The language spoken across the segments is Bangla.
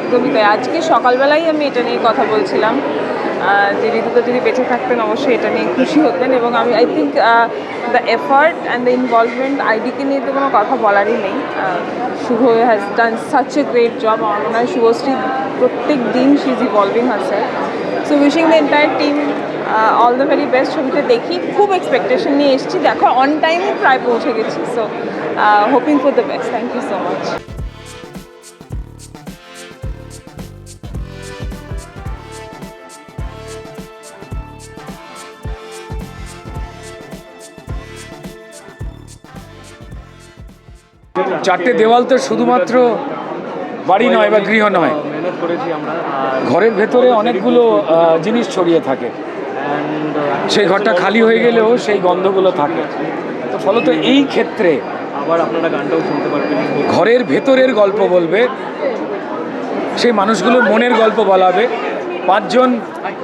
একদমই তাই। আজকে সকালবেলাই আমি এটা নিয়ে কথা বলছিলাম। যে ঋতুদা যদি বেঁচে থাকতেন, অবশ্যই এটা নিয়ে খুশি হতেন এবং আমি I think the effort and the involvement আইডিকে নিয়ে তো কোনো কথা বলারই নেই। Shubho has done such a great job আমার মনে হয় শুভশ্রী প্রত্যেক দিন she is evolving herself so wishing the entire team all the very best ছবিটা দেখি, খুব এক্সপেকটেশন নিয়ে এসেছি। দেখো অন টাইমে প্রায় পৌঁছে গেছি। So hoping for the best thank you so much চারটে দেওয়াল তো শুধুমাত্র বাড়ি নয় বা গৃহ নয়। ঘরের ভেতরে অনেকগুলো জিনিস ছড়িয়ে থাকে। সেই ঘরটা খালি হয়ে গেলেও সেই গন্ধগুলো থাকে। তো ফলত এই ক্ষেত্রে আবার আপনারা গানটাও শুনতে পারবেন ঘরের ভেতরের গল্প বলবে, সেই মানুষগুলোর মনের গল্প বলাবে। পাঁচজন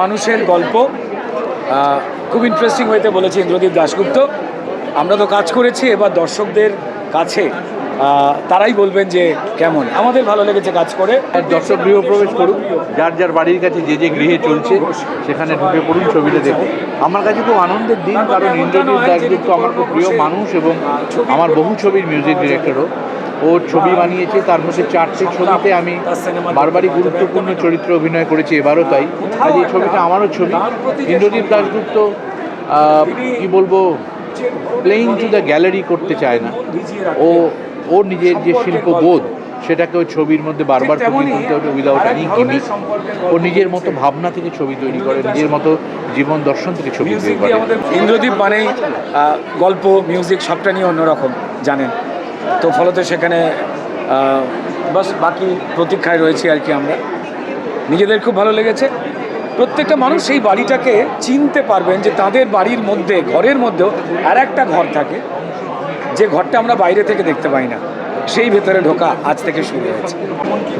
মানুষের গল্প খুব ইন্টারেস্টিং হইতে বলেছে ইন্দ্রদীপ দাশগুপ্ত। আমরা তো কাজ করেছি, এবার দর্শকদের কাছে তারাই বলবেন যে কেমন। আমাদের ভালো লেগেছে কাজ করে। দর্শক গৃহ প্রবেশ করুক যার যার বাড়ির কাছে যে যে গৃহে চলছে সেখানে ঢুকে পড়ুন ছবিটা দেখুন। আমার কাছে খুব আনন্দের দিন কারণ ইন্দ্রজিৎ দাসগুপ্ত আমার খুব প্রিয় মানুষ এবং আমার বহু ছবির মিউজিক ডিরেক্টরও। ও ছবি বানিয়েছে তার মধ্যে চারটে ছবিতে আমি বারবারই গুরুত্বপূর্ণ চরিত্রে অভিনয় করেছি এবারও তাই। এই ছবিটা আমারও ছবি। ইন্দ্রজিৎ দাশগুপ্ত আহ, কি বলব প্লেইং টু দ্য গ্যালারি করতে চায় না। ও ওর নিজের যে শিল্পবোধ সেটাকে ওই ছবির মধ্যে বারবার ফুটিয়ে তুলতে হবে উইদাউট এনি গিমিক ও নিজের মতো ভাবনা থেকে ছবি তৈরি করে নিজের মতো জীবন দর্শন থেকে ছবি তৈরি করে। ইন্দ্রদীপ মানেই গল্প মিউজিক সবটা নিয়ে অন্যরকম জানেন। তো ফলত সেখানে বাস বাকি প্রতীক্ষায় রয়েছি আর কি আমরা। নিজেদের খুব ভালো লেগেছে। প্রত্যেকটা মানুষ সেই বাড়িটাকে চিনতে পারবেন যে তাদের বাড়ির মধ্যে ঘরের মধ্যেও আর একটা ঘর থাকে। যে ঘরটা আমরা বাইরে থেকে দেখতে পাই না সেই ভেতরে ঢোকা আজ থেকে শুরু হয়েছে।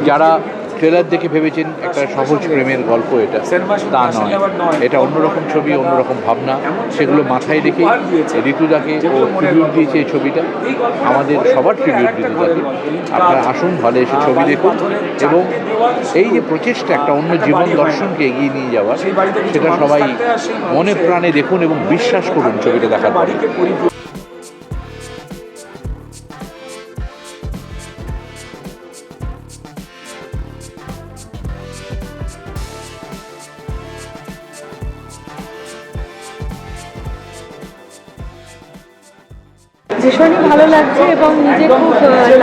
যারা ট্রেলার দেখে ভেবেছেন একটা সহজ প্রেমের গল্প এটা তা নয়। এটা অন্যরকম ছবি অন্যরকম ভাবনা সেগুলো মাথায় রেখে ঋতুদাকে ও ট্রিবিউট দিয়েছে এই ছবিটা। আমাদের সবার ট্রিবিউট ঋতুদাকে। আপনারা আসুন হলে এসে ছবি দেখুন এবং এই যে প্রচেষ্টা একটা অন্য জীবন দর্শনকে এগিয়ে নিয়ে যাওয়া সেটা সবাই মনে প্রাণে দেখুন এবং বিশ্বাস করুন ছবিটা দেখার পরে ভালো লাগছে এবং নিজে খুব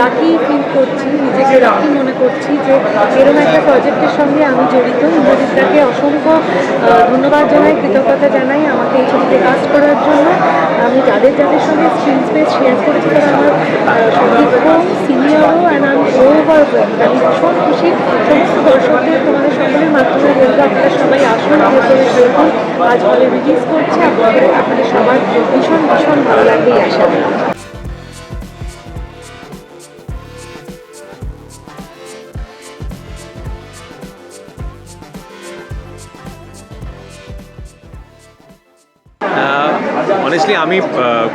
লাকি ফিল করছি, নিজেকে লাকি মনে করছি যে এরকম একটা প্রজেক্টের সঙ্গে আমি জড়িত। ইন্দ্রজিৎদাকে অসংখ্য ধন্যবাদ জানাই, কৃতজ্ঞতা জানাই আমাকে এই ছবিতে কাজ করার জন্য। আমি যাদের যাদের সঙ্গে স্ক্রিন স্পেস শেয়ার করেছি তারা আমার সতীর্থ সিনিয়রও অ্যান্ড আমি ওভারওয়েল আমি ভীষণ খুশি। সমস্ত দর্শকদের, তোমাদের সকলের মাধ্যমে বলব, আপনারা সবাই আসুন আজ হলে রিলিজ করছে। আপনাদের আপনাদের সবার ভীষণ ভীষণ ভালো লাগবে এই আশা। অনেস্টলি আমি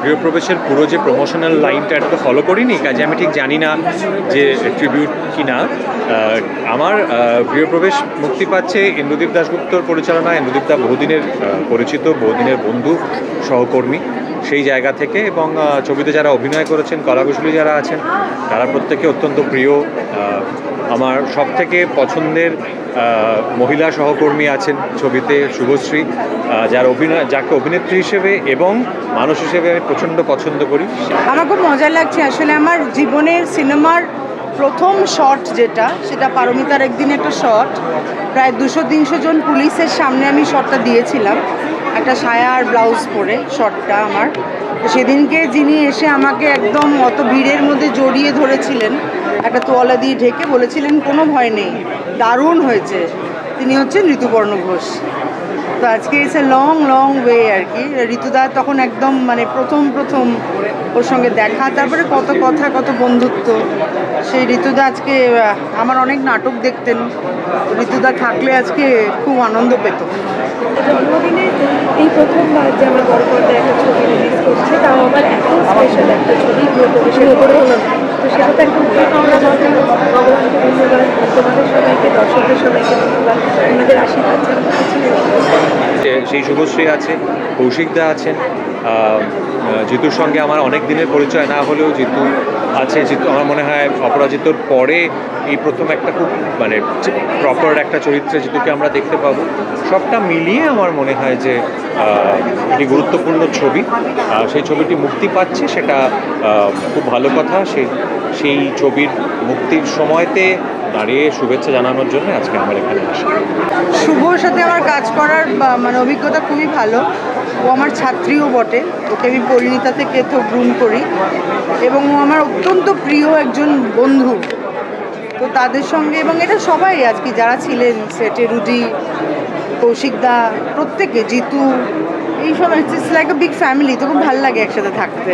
গৃহপ্রবেশের পুরো যে প্রমোশনাল লাইনটা এটা তো ফলো করিনি, কাজে আমি ঠিক জানি না যে ট্রিবিউট কি না আমার গৃহপ্রবেশ মুক্তি পাচ্ছে ইন্দ্রদীপ দাশগুপ্তর পরিচালনায়। ইন্দ্রদীপ দা বহুদিনের পরিচিত, বহুদিনের বন্ধু, সহকর্মী। সেই জায়গা থেকে এবং ছবিতে যারা অভিনয় করেছেন, কলাকুশলী যারা আছেন, তারা প্রত্যেকে অত্যন্ত প্রিয়। আমার সব থেকে পছন্দের মহিলা সহকর্মী আছেন ছবিতে শুভশ্রী যার অভিনয়, যাকে অভিনেত্রী হিসেবে এবং মানুষ হিসেবে আমি প্রচণ্ড পছন্দ করি। আমার খুব মজা লাগছে, আসলে আমার জীবনের সিনেমার প্রথম শট যেটা, সেটা পারমিতার একদিন একটা শট। প্রায় দুশো তিনশো জন পুলিশের সামনে আমি শটটা দিয়েছিলাম। একটা সায়া আর ব্লাউজ পরে শটটা আমার। সেদিনকে যিনি এসে আমাকে একদম অত ভিড়ের মধ্যে জড়িয়ে ধরেছিলেন, একটা তোয়ালা দিয়ে ঢেকে বলেছিলেন, কোনো ভয় নেই, দারুণ হয়েছে। তিনি হচ্ছেন ঋতুপর্ণ ঘোষ। তো আজকে it's a long long way আর কি। ঋতুদা তখন একদম মানে প্রথম প্রথম ওর সঙ্গে দেখা তারপরে কত কথা কত বন্ধুত্ব। সেই ঋতুদা আজকে আমার অনেক নাটক দেখতেন। ঋতুদা থাকলে আজকে খুব আনন্দ পেত। জন্মদিনে এই প্রথমবার যে আমার বড় পর্দায় একটা ছবি রিলিজ করছে তাও আবার এত স্পেশাল একটা ছবি গৃহপ্রবেশের উপরে তো সেটা তো একদম তোমাদের সবাইকে দর্শকদের সবাইকে ধন্যবাদ ওনাদের আশীর্বাদ সেই শুভশ্রী আছে কৌশিকদা আছেন জিতুর সঙ্গে আমার অনেক দিনের পরিচয়, না হলেও জিতু আছে আমার মনে হয় অপরাজিতর পরে এই প্রথম একটা খুব মানে প্রপার একটা চরিত্রে জিতুকে আমরা দেখতে পাবো। সবটা মিলিয়ে আমার মনে হয় যে একটি গুরুত্বপূর্ণ ছবি। সেই ছবিটি মুক্তি পাচ্ছে, সেটা খুব ভালো কথা। সেই সেই ছবির মুক্তির সময়তে দাঁড়িয়ে শুভেচ্ছা জানানোর জন্য আজকে আমার এখানে আসা। শুভর সাথে আমার কাজ করার মানে অভিজ্ঞতা খুবই ভালো। ও আমার ছাত্রীও বটে। ওকে আমি পরিণীতা থেকে তো গ্রুম করি। এবং ও আমার অত্যন্ত প্রিয় একজন বন্ধু। তো তাদের সঙ্গে এবং এটা সবাই আজকে যারা ছিলেন, সেটে রুডি কৌশিকদা প্রত্যেকে, জিতু, এইসব it's like a big family তো খুব ভালো লাগে একসাথে থাকতে।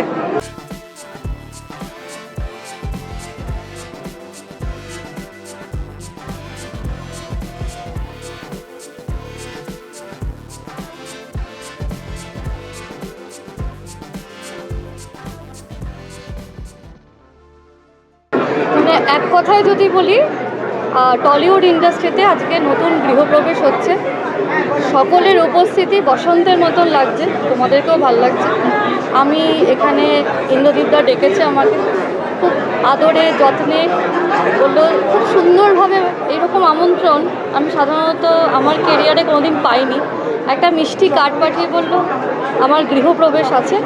এক কথায় যদি বলি টলিউড ইন্ডাস্ট্রিতে আজকে নতুন গৃহপ্রবেশ হচ্ছে। সকলের উপস্থিতি বসন্তের মতন লাগছে, তোমাদেরকেও ভালো লাগছে। আমি এখানে ইন্দ্রদীপদা ডেকেছে আমাকে। খুব আদরে, যত্নে বলল, খুব সুন্দরভাবে এইরকম আমন্ত্রণ। আমি সাধারণত আমার কেরিয়ারে কোনোদিন পাইনি। একটা মিষ্টি কার্ড পাঠিয়ে বলল, আমার গৃহপ্রবেশ আছে।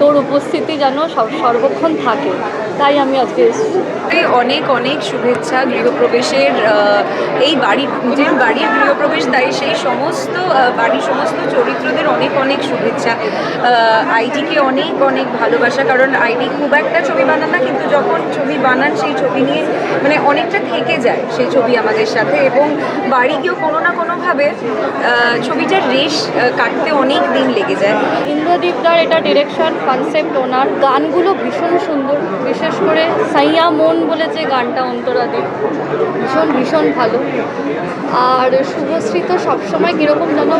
তোর উপস্থিতি যেন সর্বক্ষণ থাকে। তাই আমি আজকে এসেছি। অনেক অনেক শুভেচ্ছা গৃহপ্রবেশের এই বাড়ির নিজের বাড়ির গৃহপ্রবেশ, তাই সেই সমস্ত বাড়ির সমস্ত চরিত্রদের অনেক অনেক শুভেচ্ছা। আইডিকে অনেক অনেক ভালোবাসা, কারণ আইডি খুব একটা ছবি বানান না, কিন্তু যখন ছবি বানান, সেই ছবি নিয়ে মানে অনেকটা থেকে যায় সেই ছবি আমাদের সাথে। এবং বাড়ি গিয়েও কোনো না কোনোভাবে ছবিটার রেশ কাটতে অনেক দিন লেগে যায়। ইন্দ্রদীপদার এটা ডিরেকশন কনসেপ্ট ওনার। গানগুলো ভীষণ সুন্দর, বিশেষ করে সাইয়া মন বলে যে গানটা অন্তরাদের ভীষণ ভীষণ ভালো। আর শুভশ্রী তো সবসময় কীরকম যেন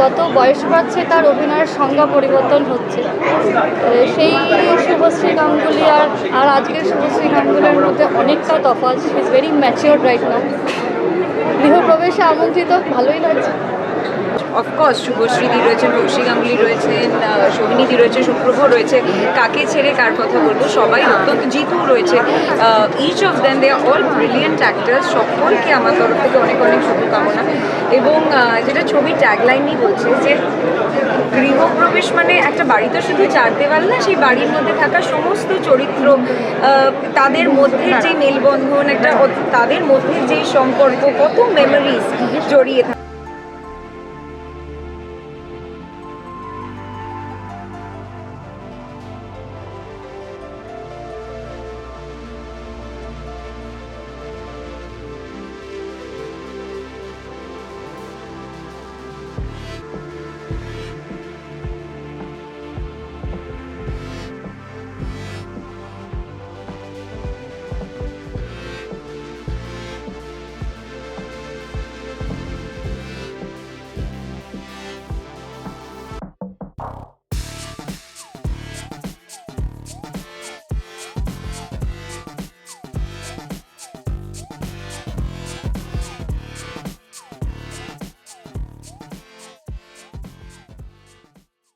যত বয়স বাড়ছে তার অভিনয়ের সংজ্ঞা পরিবর্তন হচ্ছে। সেই শুভশ্রী গাঙ্গুলি আর আর আজকের শুভশ্রী গাঙ্গুলির মধ্যে অনেকটা তফাৎ। Is very mature right now গৃহপ্রবেশে আমন্ত্রিত, ভালোই লাগছে। অফকোর্স শুভশ্রীদি রয়েছেন কৌশিক গাঙ্গুলি রয়েছেন সোহিনীদি রয়েছে সুপ্রভ রয়েছে কাকে ছেড়ে কার কথা বলব? সবাই অত্যন্ত জিতু রয়েছে। Each of them they all brilliant actors সকলকে আমার তরফ থেকে অনেক অনেক শুভকামনা। এবং আহ, যেটা ছবির ট্যাগলাইনই বলছে যে গৃহপ্রবেশ মানে একটা বাড়ি তো শুধু চার দেওয়াল না সেই বাড়ির মধ্যে থাকা সমস্ত চরিত্র তাদের মধ্যে যে মেলবন্ধন একটা তাদের মধ্যে যে সম্পর্ক কত মেমোরিজ জড়িয়ে থাকে।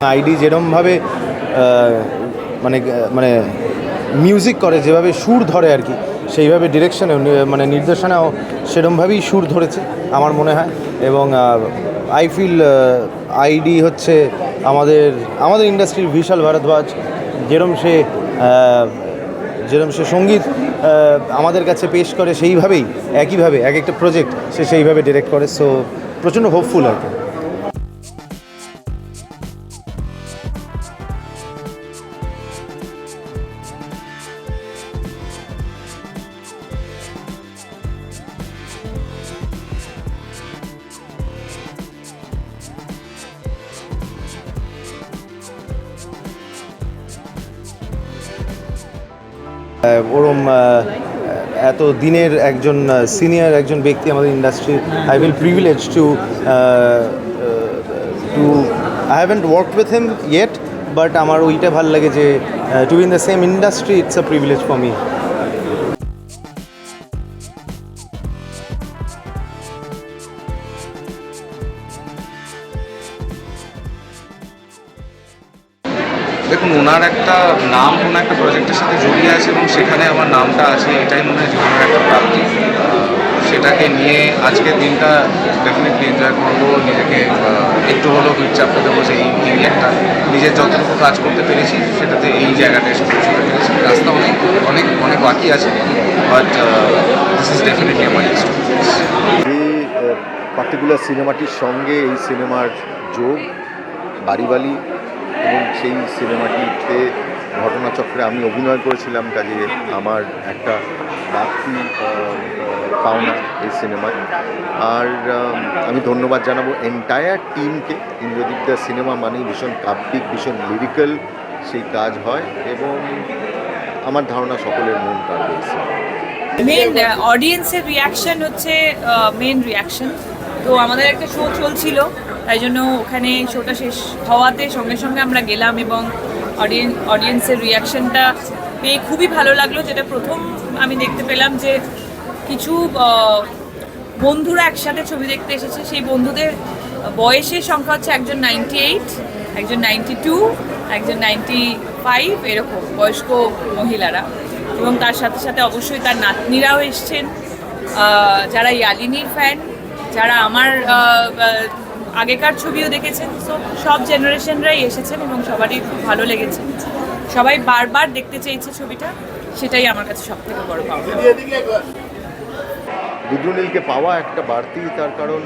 আইডি যেরমভাবে মানে মানে মিউজিক করে, যেভাবে সুর ধরে আর কি, সেইভাবে ডিরেকশনে মানে নির্দেশনাও সেরমভাবেই সুর ধরেছে, আমার মনে হয়। এবং আই ফিল আইডি হচ্ছে আমাদের আমাদের ইন্ডাস্ট্রির বিশাল ভারদ্বাজ যেরম সে যেরম সে সংগীত আমাদের কাছে পেশ করে, সেইভাবেই, একইভাবে, এক একটা প্রজেক্ট সে সেইভাবে ডিরেক্ট করে। সো প্রচণ্ড হোপফুল আর কি। এত দিনের একজন সিনিয়র একজন ব্যক্তি আমাদের industry I will privilege to to I haven't work with him yet but আমার ওইটা ভালো লাগে যে to in the same industry it's a privilege for me একটা নাম কোনো একটা প্রজেক্টের সাথে জড়িয়ে আছে এবং সেখানে আমার নামটা আছে, এটাই মনে হয় জীবনের একটা প্রাপ্তি। সেটাকে নিয়ে আজকের দিনটা ডেফিনেটলি এনজয় করব, নিজেকে একটু হলেও চাপতে দেবো যে এই এই একটা নিজের যতটুকু কাজ করতে পেরেছি, সেটাতে এই জায়গাটা এসে পৌঁছতে পেরেছি। রাস্তা অনেক অনেক অনেক বাকি আছে বাট দিস ইজ ডেফিনেটলি আমার যে পার্টিকুলার সিনেমাটির সঙ্গে এই সিনেমার যোগ বাড়িবালি এবং সেই সিনেমাটিতে ঘটনাচক্রে আমি অভিনয় করেছিলাম, কাজে আমার একটা বাড়তি পাওনা এই সিনেমায়। আর আমি ধন্যবাদ জানাব এন্টায়ার টিমকে ইন্দ্রদীপ দা সিনেমা মানেই ভীষণ কাব্যিক, ভীষণ লিরিক্যাল সেই কাজ হয় এবং আমার ধারণা সকলের মন এই মেন অডিয়েন্সের রিয়াকশন হচ্ছে মেন রিয়াকশন তো আমাদের একটা শো চলছিল। তাই জন্য ওখানে শোটা শেষ হওয়াতে সঙ্গে সঙ্গে আমরা গেলাম এবং অডিয়েন্স অডিয়েন্সের রিয়াকশনটা পেয়ে খুবই ভালো লাগল, যেটা প্রথম আমি দেখতে পেলাম যে কিছু বন্ধুরা একসাথে ছবি দেখতে এসেছে। সেই বন্ধুদের বয়সের সংখ্যা হচ্ছে একজন নাইনটি এইট একজন নাইনটি টু একজন নাইনটি ফাইভ এরকম বয়স্ক মহিলারা। এবং তার সাথে সাথে অবশ্যই তার নাতনিরাও এসছেন। যারা ইয়ালিনীর ফ্যান যারা আমার আগেকার ছবিও দেখেছেন। সো সব জেনারেশনরাই এসেছেন এবং সবারই খুব ভালো লেগেছে। সবাই বারবার দেখতে চেয়েছে ছবিটা। সেটাই আমার কাছে সব থেকে বড় পাওয়া। পাওয়া একটা বাড়তি, তার কারণ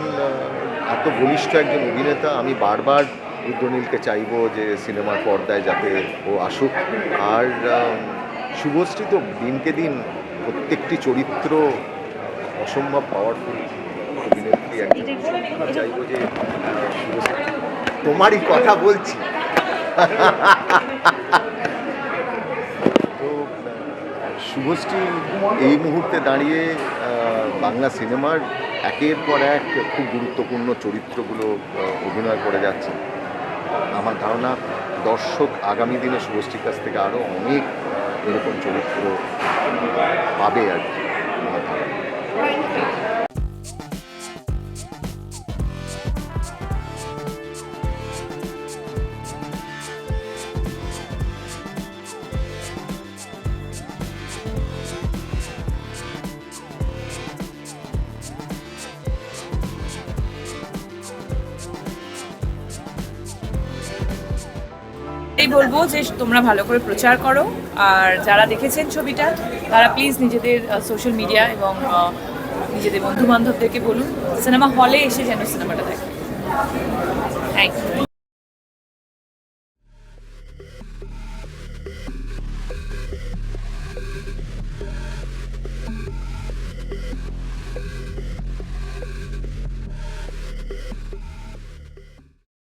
এত ঘনিষ্ঠ একজন অভিনেতা। আমি বারবার রুদ্রনীলকে চাইব যে সিনেমার পর্দায় যাতে ও আসুক। আর শুভশ্রী তো দিনকে দিন প্রত্যেকটি চরিত্র অসম্ভব পাওয়ারফুল তোমারই কথা বলছি। তো, শুভশ্রী এই মুহূর্তে দাঁড়িয়ে বাংলা সিনেমার একের পর এক খুব গুরুত্বপূর্ণ চরিত্রগুলো অভিনয় করে যাচ্ছে আমার ধারণা দর্শক আগামী দিনে শুভশ্রীর কাছ থেকে আরও অনেক এরকম চরিত্র পাবে আর কি। যে তোমরা ভালো করে প্রচার করো। আর যারা দেখেছেন ছবিটা, তারা প্লিজ নিজেদের সোশ্যাল মিডিয়া এবং নিজেদের বন্ধু বান্ধবদেরকে বলুন, সিনেমা হলে এসে যেন সিনেমাটা দেখে। Thank you